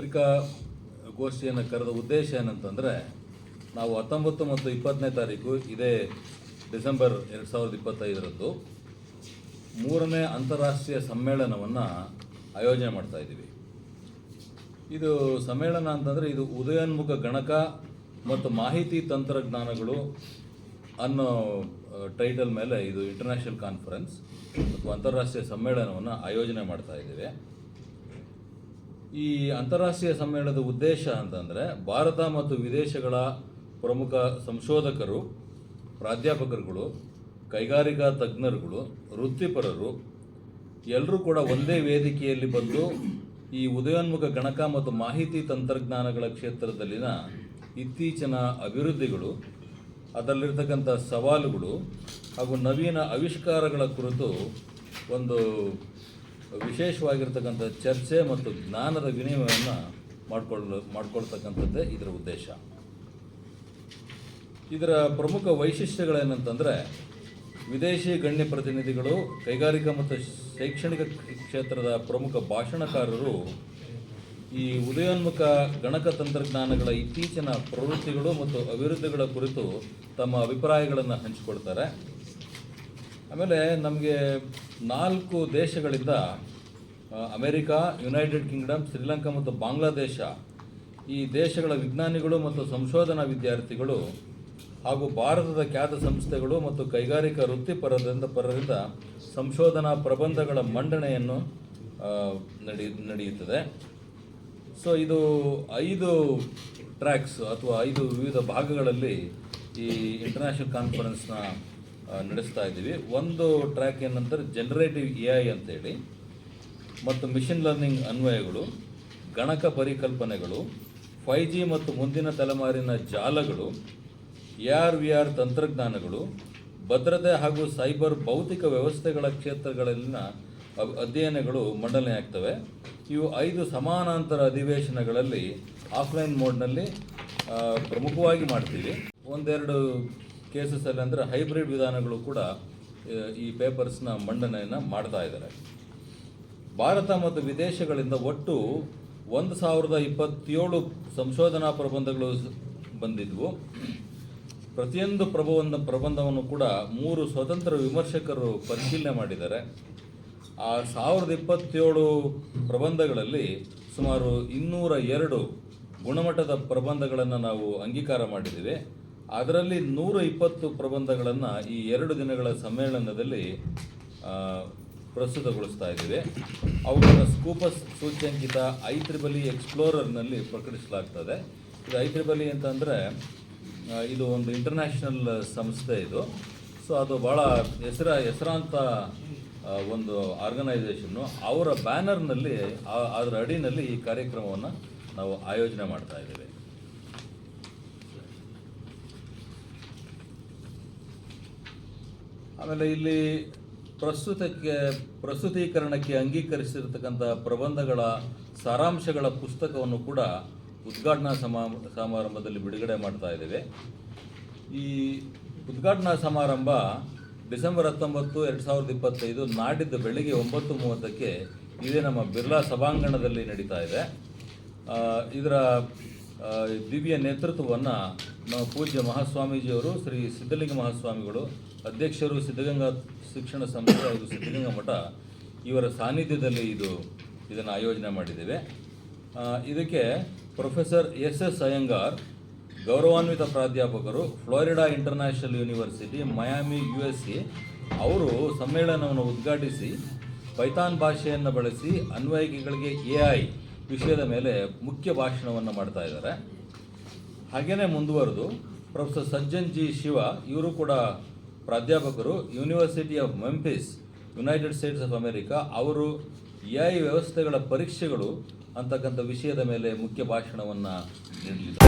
ಪತ್ರಿಕಾಗೋಷ್ಠಿಯನ್ನು ಕರೆದ ಉದ್ದೇಶ ಏನಂತಂದರೆ, ನಾವು ಹತ್ತೊಂಬತ್ತು ಮತ್ತು ಇಪ್ಪತ್ತನೇ ತಾರೀಕು ಇದೇ ಡಿಸೆಂಬರ್ ಎರಡು ಸಾವಿರದ ಇಪ್ಪತ್ತೈದರಂದು ಮೂರನೇ ಅಂತಾರಾಷ್ಟ್ರೀಯ ಸಮ್ಮೇಳನವನ್ನು ಆಯೋಜನೆ ಮಾಡ್ತಾ ಇದ್ದೀವಿ. ಇದು ಸಮ್ಮೇಳನ ಅಂತಂದರೆ ಇದು ಉದಯೋನ್ಮುಖ ಗಣಕ ಮತ್ತು ಮಾಹಿತಿ ತಂತ್ರಜ್ಞಾನಗಳು ಅನ್ನೋ ಟೈಟಲ್ ಮೇಲೆ ಇದು ಇಂಟರ್ನ್ಯಾಷನಲ್ ಕಾನ್ಫರೆನ್ಸ್ ಅಥವಾ ಅಂತಾರಾಷ್ಟ್ರೀಯ ಸಮ್ಮೇಳನವನ್ನು ಆಯೋಜನೆ ಮಾಡ್ತಾ ಇದ್ದೇವೆ. ಈ ಅಂತಾರಾಷ್ಟ್ರೀಯ ಸಮ್ಮೇಳನದ ಉದ್ದೇಶ ಅಂತಂದರೆ ಭಾರತ ಮತ್ತು ವಿದೇಶಗಳ ಪ್ರಮುಖ ಸಂಶೋಧಕರು, ಪ್ರಾಧ್ಯಾಪಕರುಗಳು, ಕೈಗಾರಿಕಾ ತಜ್ಞರುಗಳು, ವೃತ್ತಿಪರರು ಎಲ್ಲರೂ ಕೂಡ ಒಂದೇ ವೇದಿಕೆಯಲ್ಲಿ ಬಂದು ಈ ಉದಯೋನ್ಮುಖ ಗಣಕ ಮತ್ತು ಮಾಹಿತಿ ತಂತ್ರಜ್ಞಾನಗಳ ಕ್ಷೇತ್ರದಲ್ಲಿನ ಇತ್ತೀಚಿನ ಅಭಿವೃದ್ಧಿಗಳು, ಅದರಲ್ಲಿರ್ತಕ್ಕಂಥ ಸವಾಲುಗಳು ಹಾಗೂ ನವೀನ ಆವಿಷ್ಕಾರಗಳ ಕುರಿತು ಒಂದು ವಿಶೇಷವಾಗಿರ್ತಕ್ಕಂಥ ಚರ್ಚೆ ಮತ್ತು ಜ್ಞಾನದ ವಿನಿಮಯವನ್ನು ಮಾಡಿಕೊಳ್ಳ, ಮಾಡಿಕೊಳ್ತಕ್ಕಂಥದ್ದೇ ಇದರ ಉದ್ದೇಶ. ಇದರ ಪ್ರಮುಖ ವೈಶಿಷ್ಟ್ಯಗಳೇನಂತಂದರೆ, ವಿದೇಶಿ ಗಣ್ಯ ಪ್ರತಿನಿಧಿಗಳು, ಕೈಗಾರಿಕಾ ಮತ್ತು ಶೈಕ್ಷಣಿಕ ಕ್ಷೇತ್ರದ ಪ್ರಮುಖ ಭಾಷಣಕಾರರು, ಈ ಉದಯೋನ್ಮುಖ ಗಣಕ ತಂತ್ರಜ್ಞಾನಗಳ ಇತ್ತೀಚಿನ ಪ್ರವೃತ್ತಿಗಳು ಮತ್ತು ಅಭಿವೃದ್ಧಿಗಳ ಕುರಿತು ತಮ್ಮ ಅಭಿಪ್ರಾಯಗಳನ್ನು ಹಂಚಿಕೊಳ್ತಾರೆ. ಆಮೇಲೆ ನಮಗೆ ನಾಲ್ಕು ದೇಶಗಳಿಂದ ಅಮೇರಿಕಾ ಯುನೈಟೆಡ್ ಕಿಂಗ್ಡಮ್ ಶ್ರೀಲಂಕಾ ಮತ್ತು ಬಾಂಗ್ಲಾದೇಶ ಈ ದೇಶಗಳ ವಿಜ್ಞಾನಿಗಳು ಮತ್ತು ಸಂಶೋಧನಾ ವಿದ್ಯಾರ್ಥಿಗಳು ಹಾಗೂ ಭಾರತದ ಖ್ಯಾತ ಸಂಸ್ಥೆಗಳು ಮತ್ತು ಕೈಗಾರಿಕಾ ವೃತ್ತಿಪರರಿಂದ ಪರರಿಂದ ಸಂಶೋಧನಾ ಪ್ರಬಂಧಗಳ ಮಂಡನೆಯನ್ನು ನಡೆಯುತ್ತದೆ. ಸೊ ಇದು ಐದು ಟ್ರ್ಯಾಕ್ಸ್ ಅಥವಾ ಐದು ವಿವಿಧ ಭಾಗಗಳಲ್ಲಿ ಈ ಇಂಟರ್ನ್ಯಾಷನಲ್ ಕಾನ್ಫರೆನ್ಸ್ನ ನಡೆಸ್ತಾ ಇದ್ದೀವಿ. ಒಂದು ಟ್ರ್ಯಾಕ್ ಏನಂತಾರೆ ಜನರೇಟಿವ್ ಎ ಐ ಅಂತೇಳಿ ಮತ್ತು ಮಿಷಿನ್ ಲರ್ನಿಂಗ್ ಅನ್ವಯಗಳು, ಗಣಕ ಪರಿಕಲ್ಪನೆಗಳು ಫೈ ಜಿ ಮತ್ತು ಮುಂದಿನ ತಲೆಮಾರಿನ ಜಾಲಗಳು ಎ ಆರ್ ವಿ ಆರ್ ತಂತ್ರಜ್ಞಾನಗಳು, ಭದ್ರತೆ ಹಾಗೂ ಸೈಬರ್ ಭೌತಿಕ ವ್ಯವಸ್ಥೆಗಳ ಕ್ಷೇತ್ರಗಳಲ್ಲಿನ ಅಧ್ಯಯನಗಳು ಅಧ್ಯಯನಗಳು ಮಂಡನೆಯಾಗ್ತವೆ ಇವು ಐದು ಸಮಾನಾಂತರ ಅಧಿವೇಶನಗಳಲ್ಲಿ ಆಫ್ಲೈನ್ ಮೋಡ್ನಲ್ಲಿ ಪ್ರಮುಖವಾಗಿ ಮಾಡ್ತೀವಿ. ಒಂದೆರಡು ಕೇಸಸಲ್ಲಿ ಅಂದರೆ ಹೈಬ್ರಿಡ್ ವಿಧಾನಗಳು ಕೂಡ ಈ ಪೇಪರ್ಸ್ನ ಮಂಡನೆಯನ್ನು ಮಾಡ್ತಾ ಇದ್ದಾರೆ. ಭಾರತ ಮತ್ತು ವಿದೇಶಗಳಿಂದ ಒಟ್ಟು ಒಂದು ಸಾವಿರದ ಇಪ್ಪತ್ತೇಳು ಸಂಶೋಧನಾ ಪ್ರಬಂಧಗಳು ಬಂದಿದ್ವು. ಪ್ರತಿಯೊಂದು ಪ್ರಬಂಧ, ಪ್ರಬಂಧವನ್ನು ಕೂಡ ಮೂರು ಸ್ವತಂತ್ರ ವಿಮರ್ಶಕರು ಪರಿಶೀಲನೆ ಮಾಡಿದ್ದಾರೆ. ಆ ಸಾವಿರದ ಇಪ್ಪತ್ತೇಳು ಪ್ರಬಂಧಗಳಲ್ಲಿ ಸುಮಾರು ಇನ್ನೂರ ಎರಡು ಗುಣಮಟ್ಟದ ಪ್ರಬಂಧಗಳನ್ನು ನಾವು ಅಂಗೀಕಾರ ಮಾಡಿದ್ದೀವಿ. ಅದರಲ್ಲಿ ನೂರ ಇಪ್ಪತ್ತು ಪ್ರಬಂಧಗಳನ್ನು ಈ ಎರಡು ದಿನಗಳ ಸಮ್ಮೇಳನದಲ್ಲಿ ಪ್ರಸ್ತುತಗೊಳಿಸ್ತಾ ಇದ್ದೀವಿ. ಅವುಗಳನ್ನು ಸ್ಕೂಪಸ್ ಸೂಚ್ಯಂಕಿತ ಐ ತ್ರಿಬಲಿ ಎಕ್ಸ್ಪ್ಲೋರರ್ನಲ್ಲಿ ಪ್ರಕಟಿಸಲಾಗ್ತದೆ. ಇದು ಐ ತ್ರಿಬಲಿ ಅಂತಂದರೆ ಇದು ಒಂದು ಇಂಟರ್ನ್ಯಾಷನಲ್ ಸಂಸ್ಥೆ ಇದು. ಸೊ, ಅದು ಭಾಳ ಹೆಸರ, ಹೆಸರಾಂತ ಒಂದು ಆರ್ಗನೈಸೇಷನ್ನು ಅವರ ಬ್ಯಾನರ್ನಲ್ಲಿ ಅದರ ಅಡಿನಲ್ಲಿ ಈ ಕಾರ್ಯಕ್ರಮವನ್ನು ನಾವು ಆಯೋಜನೆ ಮಾಡ್ತಾ ಇದ್ದೇವೆ. ಆಮೇಲೆ ಇಲ್ಲಿ ಪ್ರಸ್ತುತಕ್ಕೆ, ಪ್ರಸ್ತುತೀಕರಣಕ್ಕೆ ಅಂಗೀಕರಿಸಿರ್ತಕ್ಕಂಥ ಪ್ರಬಂಧಗಳ ಸಾರಾಂಶಗಳ ಪುಸ್ತಕವನ್ನು ಕೂಡ ಉದ್ಘಾಟನಾ ಸಮಾ ಸಮಾರಂಭದಲ್ಲಿ ಬಿಡುಗಡೆ ಮಾಡ್ತಾ ಇದ್ದೇವೆ. ಈ ಉದ್ಘಾಟನಾ ಸಮಾರಂಭ ಡಿಸೆಂಬರ್ ಹತ್ತೊಂಬತ್ತು, ಎರಡು ಸಾವಿರದ ಇಪ್ಪತ್ತೈದು ನಾಡಿದ್ದು ಬೆಳಿಗ್ಗೆ ಒಂಬತ್ತು ಮೂವತ್ತಕ್ಕೆ ಇದೇ ನಮ್ಮ ಬಿರ್ಲಾ ಸಭಾಂಗಣದಲ್ಲಿ ನಡೀತಾ ಇದೆ. ಇದರ ದಿವ್ಯ ನೇತೃತ್ವವನ್ನು ನಮ್ಮ ಪೂಜ್ಯ ಮಹಾಸ್ವಾಮೀಜಿಯವರು, ಶ್ರೀ ಸಿದ್ಧಲಿಂಗ ಮಹಾಸ್ವಾಮಿಗಳು, ಅಧ್ಯಕ್ಷರು ಸಿದ್ಧಗಂಗಾ ಶಿಕ್ಷಣ ಸಂಸ್ಥೆ ಹಾಗೂ ಸಿದ್ಧಗಂಗಾ ಮಠ ಇವರ ಸಾನ್ನಿಧ್ಯದಲ್ಲಿ ಇದು ಇದನ್ನು ಆಯೋಜನೆ ಮಾಡಿದ್ದೇವೆ. ಇದಕ್ಕೆ ಪ್ರೊಫೆಸರ್ ಎಸ್ ಎಸ್ ಅಯ್ಯಂಗಾರ್, ಗೌರವಾನ್ವಿತ ಪ್ರಾಧ್ಯಾಪಕರು, Florida International University, Miami U S C ಅವರು ಸಮ್ಮೇಳನವನ್ನು ಉದ್ಘಾಟಿಸಿ, ಪೈಥಾನ್ ಭಾಷೆಯನ್ನು ಬಳಸಿ, ಅನ್ವಯಿಕೆಗಳಿಗೆ ಎ ಐ ವಿಷಯದ ಮೇಲೆ ಮುಖ್ಯ ಭಾಷಣವನ್ನು ಮಾಡ್ತಾ ಇದ್ದಾರೆ. ಹಾಗೆಯೇ ಮುಂದುವರೆದು ಪ್ರೊಫೆಸರ್ ಸಜ್ಜನ್ ಜಿ ಶಿವ, ಇವರು ಕೂಡ ಪ್ರಾಧ್ಯಾಪಕರು university of Memphis United States of America ಅವರು ಎ ಐ ವ್ಯವಸ್ಥೆಗಳ ಪರೀಕ್ಷೆಗಳು ಅಂತಕ್ಕಂಥ ವಿಷಯದ ಮೇಲೆ ಮುಖ್ಯ ಭಾಷಣವನ್ನು ನೀಡಲಿದ್ದಾರೆ.